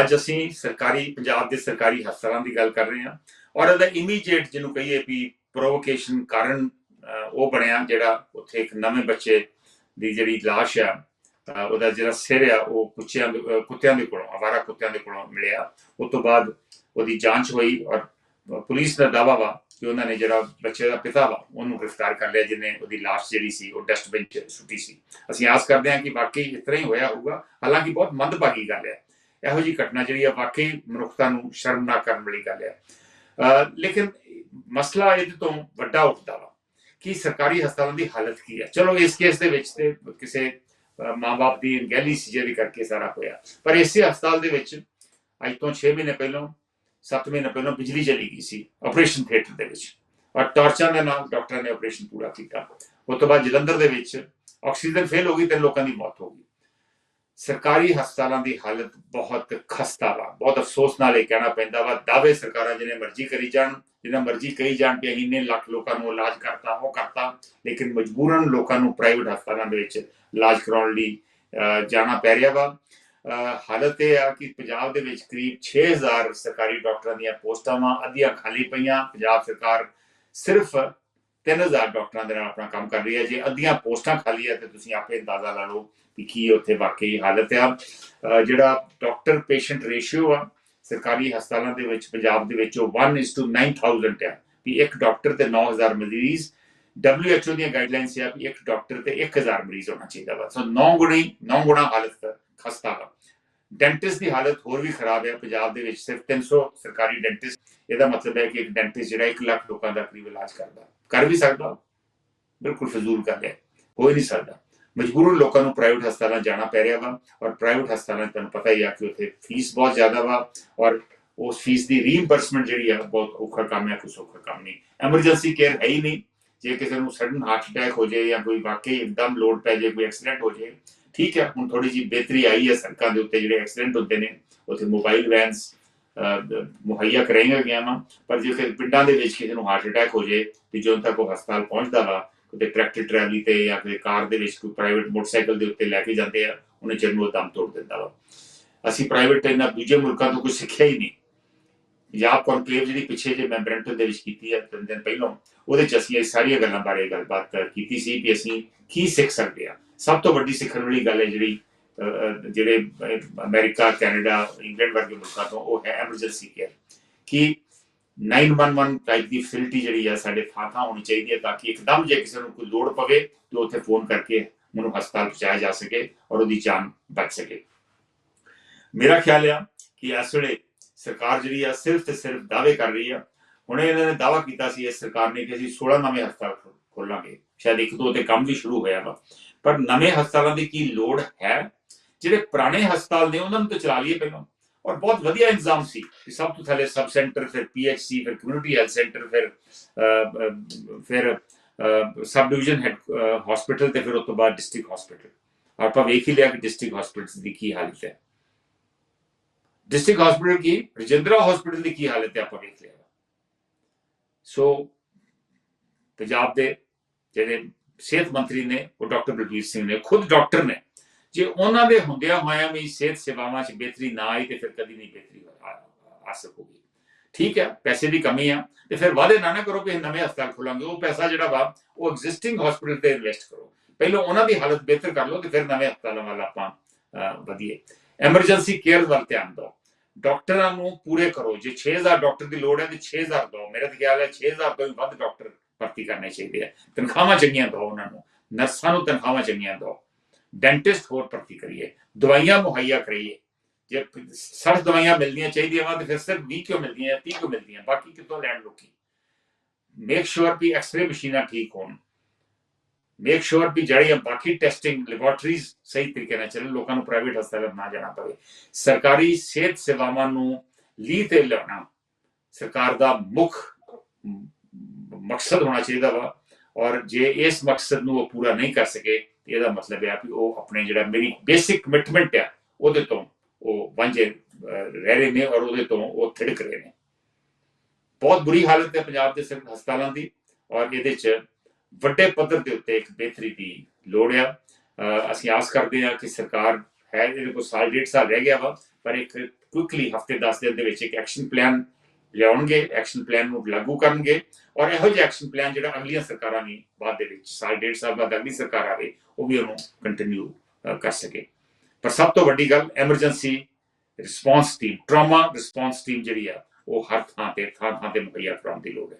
ਅੱਜ ਅਸੀਂ ਸਰਕਾਰੀ ਪੰਜਾਬ ਦੇ ਸਰਕਾਰੀ ਹਸਪਤਾਲਾਂ ਦੀ ਗੱਲ ਕਰ ਰਹੇ ਹਾਂ ਔਰ ਇਹਦਾ ਇਮੀਡੀਏਟ ਜਿਹਨੂੰ ਕਹੀਏ ਵੀ ਪ੍ਰੋਵੋਕੇਸ਼ਨ ਕਾਰਨ ਉਹ ਬਣਿਆ ਜਿਹੜਾ ਉੱਥੇ ਇੱਕ ਨਵੇਂ ਬੱਚੇ ਦੀ ਜਿਹੜੀ ਲਾਸ਼ ਆ ਅਹ, ਉਹਦਾ ਜਿਹੜਾ ਸਿਰ ਆ ਉਹ ਕੁੱਤਿਆਂ ਦੇ ਕੁੱਤਿਆਂ ਦੇ ਕੋਲੋਂ ਆਵਾਰਾ ਕੁੱਤਿਆਂ ਦੇ ਕੋਲੋਂ ਮਿਲਿਆ। ਉਸ ਤੋਂ ਬਾਅਦ ਉਹਦੀ ਜਾਂਚ ਹੋਈ ਔਰ ਪੁਲਿਸ ਦਾ ਦਾਵਾ ਵਾ ਕਿ ਉਹਨਾਂ ਨੇ ਜਿਹੜਾ ਬੱਚੇ ਦਾ ਪਿਤਾ ਵਾ ਉਹਨੂੰ ਗ੍ਰਿਫਤਾਰ ਕਰ ਲਿਆ ਜਿਹਨੇ ਉਹਦੀ ਲਾਸ਼ ਜਿਹੜੀ ਸੀ ਉਹ ਡਸਟਬਿਨ 'ਚ ਸੁੱਟੀ ਸੀ। ਅਸੀਂ ਆਸ ਕਰਦੇ ਹਾਂ ਕਿ ਵਾਕਈ ਇਸ ਤਰ੍ਹਾਂ ਹੀ ਹੋਇਆ ਹੋਊਗਾ। ਹਾਲਾਂਕਿ ਬਹੁਤ ਮੰਦਭਾਗੀ ਗੱਲ ਹੈ। ਇਹੋ ਜੀ ਘਟਨਾ ਜਿਹੜੀ ਆ ਵਾਕਈ ਮਨੁੱਖਤਾ ਨੂੰ ਸ਼ਰਮਨਾਕ ਕਰਨ ਵਾਲੀ ਗੱਲ ਹੈ ਲੇਕਿਨ ਮਸਲਾ ਇਹਦੇ ਤੋਂ ਵੱਡਾ ਉੱਠਦਾ ਵਾ ਕਿ ਸਰਕਾਰੀ ਹਸਪਤਾਲਾਂ ਦੀ ਹਾਲਤ ਕੀ ਹੈ ਚਲੋ ਇਸ ਕੇਸ ਦੇ ਵਿੱਚ ਤੇ ਕਿਸੇ ਅਹ ਮਾਂ-ਬਾਪ ਦੀ ਗੈਲੀ ਸੀ ਜਿਹਦੇ ਕਰਕੇ ਸਾਰਾ ਹੋਇਆ। ਪਰ ਇਸੇ ਹਸਪਤਾਲ ਦੇ ਵਿੱਚ ਅੱਜ ਤੋਂ 6 ਮਹੀਨੇ ਪਹਿਲਾਂ 7 ਮਹੀਨੇ ਪਹਿਲਾਂ ਬਿਜਲੀ ਚਲੀ ਗਈ ਸੀ ਆਪਰੇਸ਼ਨ ਥੀਏਟਰ ਦੇ ਵਿੱਚ। ਔਰ ਟਾਰਚਾਂ ਦੇ ਨਾਲ ਡਾਕਟਰਾਂ ਨੇ ਆਪਰੇਸ਼ਨ ਪੂਰਾ ਕੀਤਾ। ਉਸ ਤੋਂ ਬਾਅਦ ਜਲੰਧਰ ਦੇ ਵਿੱਚ ਆਕਸੀਜਨ ਫੇਲ ਹੋ ਗਈ ਤੇ ਲੋਕਾਂ ਦੀ ਮੌਤ ਹੋ ਗਈ। ਸਰਕਾਰੀ ਹਸਪਤਾਲਾਂ ਦੀ ਹਾਲਤ ਬਹੁਤ ਖਸਤਾ ਵਾ। ਬਹੁਤ ਅਫਸੋਸ ਨਾਲ ਇਹ ਕਹਿਣਾ ਪੈਂਦਾ ਵਾ ਦਾਅਵੇ ਸਰਕਾਰਾਂ ਜਿਹਨੇ ਮਰਜ਼ੀ ਕਰੀ ਜਾਣ ਜਿੰਨਾ ਮਰਜ਼ੀ ਕਹੀ ਜਾਣ ਕਿ ਅਸੀਂ ਇੰਨੇ ਲੱਖ ਲੋਕਾਂ ਨੂੰ ਇਲਾਜ ਕਰਤਾ ਉਹ ਕਰਤਾ ਲੇਕਿਨ ਮਜਬੂਰਨ ਲੋਕਾਂ ਨੂੰ ਪ੍ਰਾਈਵੇਟ ਹਸਪਤਾਲਾਂ ਦੇ ਵਿੱਚ ਇਲਾਜ ਕਰਾਉਣ ਲਈ ਅਹ, ਜਾਣਾ ਪੈ ਰਿਹਾ ਵਾ। ਅਹ, ਹਾਲਤ ਇਹ ਆ ਕਿ ਪੰਜਾਬ ਦੇ ਵਿੱਚ ਕਰੀਬ 6000 ਸਰਕਾਰੀ ਡਾਕਟਰਾਂ ਦੀਆਂ ਪੋਸਟਾਂ ਵਾ ਅੱਧੀਆਂ ਖਾਲੀ ਪਈਆਂ ਪੰਜਾਬ ਸਰਕਾਰ ਸਿਰਫ 3000 ਡਾਕਟਰਾਂ ਦੇ ਨਾਲ ਆਪਣਾ ਕੰਮ ਕਰ ਰਹੀ ਹੈ। ਜੇ ਅੱਧੀਆਂ ਪੋਸਟਾਂ ਖਾਲੀ ਹੈ ਤੇ ਤੁਸੀਂ ਆਪੇ ਅੰਦਾਜ਼ਾ ਲਾ ਲਓ ਕਿ ਕੀ ਉੱਥੇ ਵਾਕਈ ਹਾਲਤ ਆ ਜਿਹੜਾ ਡਾਕਟਰ ਪੇਸ਼ੈਂਟ ਰੇਸ਼ੀਓ ਆ, ਸਰਕਾਰੀ ਹਸਪਤਾਲਾਂ ਦੇ ਵਿੱਚ, ਪੰਜਾਬ ਦੇ ਵਿੱਚ ਉਹ 1:9000 ਆ ਵੀ ਇੱਕ ਡਾਕਟਰ ਤੇ 9000 ਮਰੀਜ਼। WHO ਦੀਆਂ ਗਾਈਡਲਾਈਨਸ ਆ ਵੀ ਇੱਕ ਡਾਕਟਰ ਤੇ 1000 ਮਰੀਜ਼ ਹੋਣਾ ਚਾਹੀਦਾ ਵਾ। ਸੋ 9 ਗੁਣੀ 9 ਗੁਣਾ ਹਾਲਤ ਖਸਤਾ ਵਾ। ਡੈਂਟਿਸਟ ਦੀ ਹਾਲਤ ਹੋਰ ਵੀ ਖਰਾਬ ਹੈ। ਪੰਜਾਬ ਦੇ ਵਿੱਚ ਸਿਰਫ 300 ਸਰਕਾਰੀ ਡੈਂਟਿਸਟ ਇਹਦਾ ਮਤਲਬ ਹੈ ਕਿ ਇੱਕ ਡੈਂਟਿਸਟ ਜਿਹੜਾ 1 ਲੱਖ ਲੋਕਾਂ ਦਾ ਕਰੀਬ ਇਲਾਜ ਕਰਦਾ। ਕਰ ਵੀ ਸਕਦਾ ਬਿਲਕੁਲ ਫਜ਼ੂਲ ਕਰ ਲਿਆ ਹੋ ਨਹੀਂ ਸਕਦਾ। ਮਜਬੂਰਨ ਲੋਕਾਂ ਨੂੰ ਪ੍ਰਾਈਵੇਟ ਹਸਪਤਾਲਾਂ ਜਾਣਾ ਪੈ ਰਿਹਾ ਵਾ ਔਰ ਪ੍ਰਾਈਵੇਟ ਹਸਪਤਾਲਾਂ ਤੁਹਾਨੂੰ ਪਤਾ ਹੀ ਆ ਕਿ ਉੱਥੇ ਫੀਸ ਬਹੁਤ ਜ਼ਿਆਦਾ ਵਾ ਔਰ ਉਸ ਫੀਸ ਦੀ ਰੀਇੰਬਰਸਮੈਂਟ ਜਿਹੜੀ ਆ ਬਹੁਤ ਔਖਾ ਕੰਮ ਹੈ, ਕੋਈ ਸੌਖਾ ਕੰਮ ਨਹੀਂ। ਐਮਰਜੈਂਸੀ ਕੇਅਰ ਹੈ ਹੀ ਨਹੀਂ। ਜੇ ਕਿਸੇ ਨੂੰ ਸਡਨ ਹਾਰਟ ਅਟੈਕ ਹੋ ਜਾਏ ਜਾਂ ਕੋਈ ਵਾਕਈ ਇੱਕਦਮ ਲੋਡ ਪੈ ਜਾਏ, ਕੋਈ ਐਕਸੀਡੈਂਟ ਹੋ ਜਾਏ ਠੀਕ ਹੈ, ਹੁਣ ਥੋੜੀ ਜਿਹੀ ਬਿਹਤਰੀ ਆਈ ਹੈ, ਸੜਕਾਂ ਦੇ ਉੱਤੇ ਜਿਹੜੇ ਐਕਸੀਡੈਂਟ ਹੁੰਦੇ ਨੇ, ਉੱਥੇ ਮੋਬਾਈਲ ਵੈਨਸ ਮੁਹੱਈਆ ਕਰਾਈਆਂ ਗਈਆਂ ਵਾ, ਪਰ ਜੇ ਫਿਰ ਪਿੰਡਾਂ ਦੇ ਵਿੱਚ ਕਿਸੇ ਨੂੰ ਹਾਰਟ ਅਟੈਕ ਹੋ ਜਾਏ ਤੇ ਜਦੋਂ ਤੱਕ ਉਹ ਹਸਪਤਾਲ ਪਹੁੰਚਦਾ ਵਾ, ਕਿਤੇ ਟਰੈਕਟਰ ਟਰੈਲੀ ਤੇ ਜਾਂ ਕੋਈ ਕਾਰ ਦੇ ਵਿੱਚ ਕੋਈ ਪ੍ਰਾਈਵੇਟ ਮੋਟਰਸਾਈਕਲ ਦੇ ਉੱਤੇ ਲੈ ਕੇ ਜਾਂਦੇ ਆ, ਉਹਨੇ ਚਿਰ ਨੂੰ ਉਹ ਦਮ ਤੋੜ ਦਿੰਦਾ ਵਾ। ਅਸੀਂ ਪ੍ਰਾਈਵੇਟ ਇਹਨਾਂ ਦੂਜੇ ਮੁਲਕਾਂ ਤੋਂ ਕੁਝ ਸਿੱਖਿਆ ਹੀ ਨਹੀਂ। ਪੰਜਾਬ ਕਨਕਲੇਵ ਜਿਹੜੀ ਪਿੱਛੇ ਜੇ ਮੈਂ ਬ੍ਰੈਂਟਨ ਦੇ ਵਿੱਚ ਕੀਤੀ ਹੈ, ਤਿੰਨ ਦਿਨ ਪਹਿਲਾਂ, ਉਹਦੇ ਚ ਅਸੀਂ ਇਹ ਸਾਰੀਆਂ ਗੱਲਾਂ ਬਾਰੇ ਗੱਲਬਾਤ ਕੀਤੀ ਸੀ ਕਿ ਅਸੀਂ ਕੀ ਸਿੱਖ ਸਕਦੇ ਆ ਸਭ ਤੋਂ ਵੱਡੀ ਸਿੱਖਣ ਵਾਲੀ ਗੱਲ ਹੈ ਜਿਹੜੀ ਜਿਹੜੇ ਅਮਰੀਕਾ, ਕੈਨੇਡਾ, ਇੰਗਲੈਂਡ ਵਰਗੇ ਮੁਲਕਾਂ ਤੋਂ ਉਹ ਹੈ ਐਮਰਜੈਂਸੀ ਕੇਅਰ ਕਿ 911 ਟਾਈਪ ਦੀ ਫੈਸਿਲਿਟੀ ਜਿਹੜੀ ਆ, ਸਾਡੇ ਥਾਂ ਥਾਂ ਹੋਣੀ ਚਾਹੀਦੀ ਹੈ ਤਾਂ ਕਿ ਇੱਕਦਮ ਜੇ ਕਿਸੇ ਨੂੰ ਕੋਈ ਲੋੜ ਪਵੇ, ਤੇ ਉੱਥੇ ਫੋਨ ਕਰਕੇ ਉਹਨੂੰ ਹਸਪਤਾਲ ਪਹੁੰਚਾਇਆ ਜਾ ਸਕੇ ਔਰ ਉਹਦੀ ਜਾਨ ਬਚ ਸਕੇ। ਮੇਰਾ ਖਿਆਲ ਆ ਕਿ ਇਸ ਵੇਲੇ ਸਰਕਾਰ ਜਿਹੜੀ ਆ ਸਿਰਫ ਤੇ ਸਿਰਫ ਦਾਅਵੇ ਕਰ ਰਹੀ ਆ। ਹੁਣੇ ਇਹਨਾਂ ਨੇ ਦਾਅਵਾ ਕੀਤਾ ਸੀ ਇਸ ਸਰਕਾਰ ਨੇ ਕਿ ਅਸੀਂ 16 ਨਵੇਂ ਹਸਪਤਾਲ ਖੋਲਾਂਗੇ। ਸ਼ਾਇਦ ਇੱਕ ਦੋ ਤੇ ਕੰਮ ਵੀ ਸ਼ੁਰੂ ਹੋਇਆ ਵਾ। ਪਰ ਨਵੇਂ ਹਸਪਤਾਲਾਂ ਦੀ ਕੀ ਲੋੜ ਹੈ? ਜਿਹੜੇ ਪੁਰਾਣੇ ਹਸਪਤਾਲ ਨੇ ਉਹਨਾਂ ਨੂੰ ਤਾਂ ਚਲਾ ਲਈਏ ਪਹਿਲਾਂ। ਔਰ ਬਹੁਤ ਵਧੀਆ ਇੰਤਜ਼ਾਮ ਸੀ ਕਿ ਸਭ ਤੋਂ ਥੱਲੇ ਸਬ ਸੈਂਟਰ, ਫਿਰ ਪੀਐਚਸੀ ਫਿਰ ਕਮਿਊਨਿਟੀ ਹੈਲਥ ਸੈਂਟਰ ਫਿਰ ਫਿਰ ਸਬ ਡਿਵੀਜ਼ਨ ਹੈਡ ਹਸਪੀਟਲ ਤੇ ਫਿਰ ਉਸ ਤੋਂ ਬਾਅਦ ਡਿਸਟ੍ਰਿਕਟ ਹਸਪੀਟਲ ਆਪਾਂ ਵੇਖ ਹੀ ਲਿਆ ਕਿ ਡਿਸਟ੍ਰਿਕਟ ਹਸਪੀਟਲ ਦੀ ਕੀ ਹਾਲਤ ਹੈ। ਡਿਸਟ੍ਰਿਕਟ ਹਸਪੀਟਲ ਕੀ ਰਜਿੰਦਰਾ ਹਸਪੀਟਲ ਦੀ ਕੀ ਹਾਲਤ ਹੈ ਆਪਾਂ ਵੇਖ ਲਿਆ ਸੋ ਪੰਜਾਬ ਦੇ ਜਿਹੜੇ ਸਿਹਤ ਮੰਤਰੀ ਨੇ ਉਹ ਡਾਕਟਰ ਬਲਬੀਰ ਸਿੰਘ ਨੇ ਖੁਦ ਡਾਕਟਰ ਨੇ ਜੇ ਉਹਨਾਂ ਦੇ ਹੁੰਦਿਆਂ ਹੋਇਆਂ ਵੀ ਸਿਹਤ ਸੇਵਾਵਾਂ 'ਚ ਬਿਹਤਰੀ ਨਾ ਆਈ ਤੇ ਫਿਰ ਕਦੀ ਨਹੀਂ ਬਿਹਤਰੀ ਆ ਸਕੂਗੀ ਠੀਕ ਹੈ ਪੈਸੇ ਦੀ ਕਮੀ ਆ ਤੇ ਫਿਰ ਵਾਅਦੇ ਨਾ ਨਾ ਕਰੋ ਕਿ ਨਵੇਂ ਹਸਪਤਾਲ ਖੋਲਾਂਗੇ ਉਹ ਪੈਸਾ ਜਿਹੜਾ ਵਾ ਉਹ ਐਗਜ਼ਿਸਟਿੰਗ ਹਸਪੀਟਲ ਤੇ ਇਨਵੈਸਟ ਕਰੋ ਪਹਿਲਾਂ ਉਹਨਾਂ ਦੀ ਹਾਲਤ ਬਿਹਤਰ ਕਰ ਲਓ ਤੇ ਫਿਰ ਨਵੇਂ ਹਸਪਤਾਲਾਂ ਵੱਲ ਆਪਾਂ ਵਧੀਏ ਐਮਰਜੈਂਸੀ ਕੇਅਰ ਵੱਲ ਧਿਆਨ ਦਿਓ ਡਾਕਟਰਾਂ ਨੂੰ ਪੂਰੇ ਕਰੋ। ਜੇ 6000 ਡਾਕਟਰ ਦੀ ਲੋੜ ਹੈ ਤੇ 6000 ਦਿਓ ਮੇਰਾ ਤਾਂ ਖਿਆਲ ਹੈ 6000 ਤੋਂ ਵੀ ਵੱਧ ਡਾਕਟਰ ਭਰਤੀ ਕਰਨੇ ਚਾਹੀਦੇ ਆ। ਤਨਖਾਹਾਂ ਚੰਗੀਆਂ ਦਿਓ ਉਹਨਾਂ ਨੂੰ। ਨਰਸਾਂ ਨੂੰ ਤਨਖਾਹਾਂ ਚੰਗੀਆਂ ਦਿਓ ਡੈਂਟਿਸਟ ਹੋਰ ਭਰਤੀ ਕਰੀਏ। ਦਵਾਈਆਂ ਮੁਹੱਈਆ ਕਰੀਏ। ਜੇ 60 ਦਵਾਈਆਂ ਮਿਲਦੀਆਂ ਚਾਹੀਦੀਆਂ ਵਾ ਤੇ ਫਿਰ ਸਿਰਫ 20 ਕਿਉਂ ਮਿਲਦੀਆਂ 30 ਕਿਉਂ ਮਿਲਦੀਆਂ? ਬਾਕੀ ਕਿੱਥੋਂ ਲੈਣ ਲੋਕੀ? ਮੇਕ ਸ਼ੋਰ ਵੀ ਐਕਸ-ਰੇ ਮਸ਼ੀਨਾਂ ਠੀਕ ਹੋਣ। ਮੇਕ ਸ਼ੋਰ ਵੀ ਜਿਹੜੀਆਂ ਬਾਕੀ ਟੈਸਟਿੰਗ ਲੈਬੋਰਟਰੀਜ਼ ਸਹੀ ਤਰੀਕੇ ਨਾਲ ਚੱਲਣ ਲੋਕਾਂ ਨੂੰ ਪ੍ਰਾਈਵੇਟ ਹਸਪਤਾਲ ਨਾ ਜਾਣਾ ਪਵੇ ਸਰਕਾਰੀ ਸਿਹਤ ਸੇਵਾਵਾਂ ਨੂੰ ਲੀ ਤੇ ਲਿਆਉਣਾ ਸਰਕਾਰ ਦਾ ਮੁੱਖ ਮਕਸਦ ਹੋਣਾ ਚਾਹੀਦਾ ਵਾ ਔਰ ਜੇ ਇਸ ਮਕਸਦ ਨੂੰ ਉਹ ਪੂਰਾ ਨਹੀਂ ਕਰ ਸਕੇ ਤੇ ਇਹਦਾ ਮਤਲਬ ਹੈ ਕਿ ਉਹ ਆਪਣੇ ਜਿਹੜਾ ਮੇਰੀ ਬੇਸਿਕ ਕਮਿਟਮੈਂਟ ਹੈ ਉਹਦੇ ਤੋਂ ਉਹ ਵਾਂਝੇ ਰਹਿ ਰਹੇ ਨੇ ਔਰ ਉਹਦੇ ਤੋਂ ਉਹ ਥਿੜਕ ਰਹੇ ਨੇ ਬਹੁਤ ਬੁਰੀ ਹਾਲਤ ਹੈ ਪੰਜਾਬ ਦੇ ਸਿਰਫ ਹਸਪਤਾਲਾਂ ਦੀ ਔਰ ਇਹਦੇ ਚ ਵੱਡੇ ਪੱਧਰ ਦੇ ਉੱਤੇ ਇੱਕ ਬਿਹਤਰੀ ਦੀ ਲੋੜ ਆ। ਅਸੀਂ ਆਸ ਕਰਦੇ ਹਾਂ ਕਿ ਸਰਕਾਰ ਹੈ, ਇਹਦੇ ਕੋਲ ਸਾਲ, ਡੇਢ ਸਾਲ ਰਹਿ ਗਿਆ ਵਾ, ਪਰ ਇੱਕ ਕੁਇਕਲੀ ਹਫ਼ਤੇ 10 ਦਿਨ ਦੇ ਵਿੱਚ ਇੱਕ ਐਕਸ਼ਨ ਪਲਾਨ ਲਿਆਉਣਗੇ ਐਕਸ਼ਨ ਪਲਾਨ ਨੂੰ ਲਾਗੂ ਕਰਨਗੇ ਔਰ ਇਹੋ ਜਿਹਾ ਐਕਸ਼ਨ ਪਲਾਨ ਜਿਹੜਾ ਅਗਲੀਆਂ ਸਰਕਾਰਾਂ ਵੀ ਬਾਅਦ ਦੇ ਵਿੱਚ ਸਾਲ, ਡੇਢ ਸਾਲ ਬਾਅਦ ਅਗਲੀ ਸਰਕਾਰ ਆਵੇ, ਉਹ ਵੀ ਉਹਨੂੰ ਕੰਟੀਨਿਊ ਕਰ ਸਕੇ। ਪਰ ਸਭ ਤੋਂ ਵੱਡੀ ਗੱਲ emergency response team trauma response team ਜਿਹੜੀ ਆ, ਉਹ ਹਰ ਥਾਂ ਤੇ ਥਾਂ ਥਾਂ ਤੇ ਮੁਹੱਈਆ ਕਰਾਉਣ ਦੀ ਲੋੜ ਹੈ।